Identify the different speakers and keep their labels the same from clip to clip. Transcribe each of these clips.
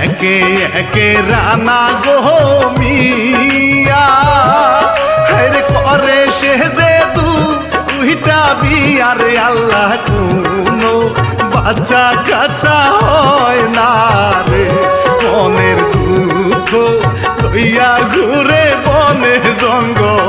Speaker 1: একে একে রানা গো মিয়া, হের করে সে যে দু উহিটা আল্লাহ কোনো বাচ্চা কাচা হয় না রে। মনের দুঃখ লইয়া ঘুরে বনে জঙ্গল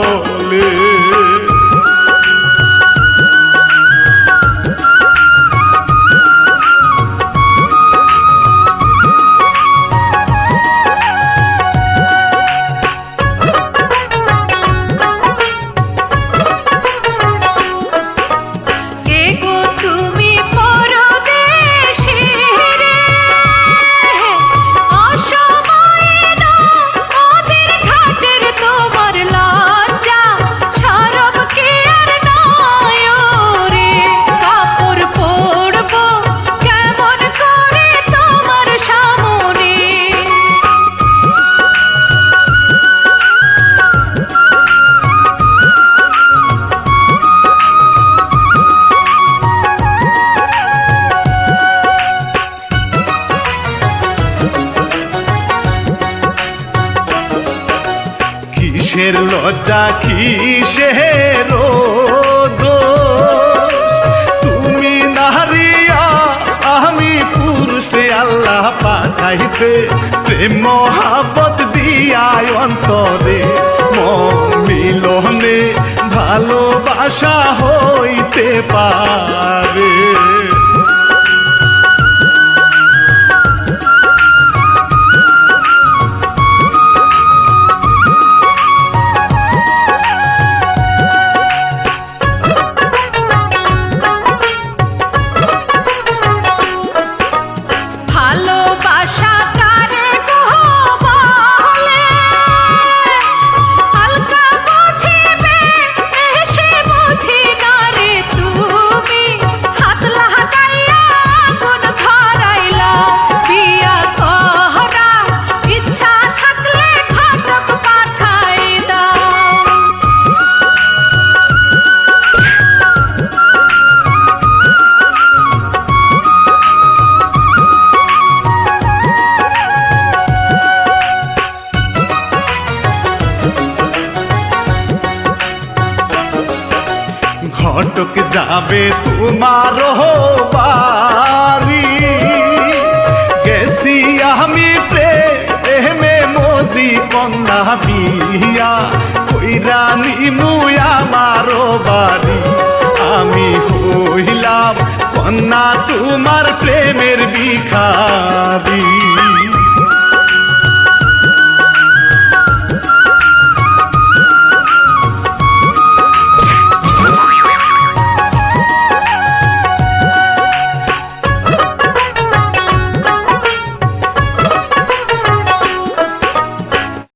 Speaker 1: কিসের লজ্জা, কিসের দোষ? তুমি নারিয়া, আমি পুরুষে আল্লাহ পাঠাইছে। প্রেম মহাবত দিয়ায় অন্তরে মিলনে, ভালোবাসা হইতে পারে। ঘটক যাবে তোমার বাড়ি। গেছি আমি প্রেমে মজি কন্যা বিয়া। কইরা নিমু আমার বাড়ি। আমি হইলাম কন্যা তোমার প্রেমের বিখারি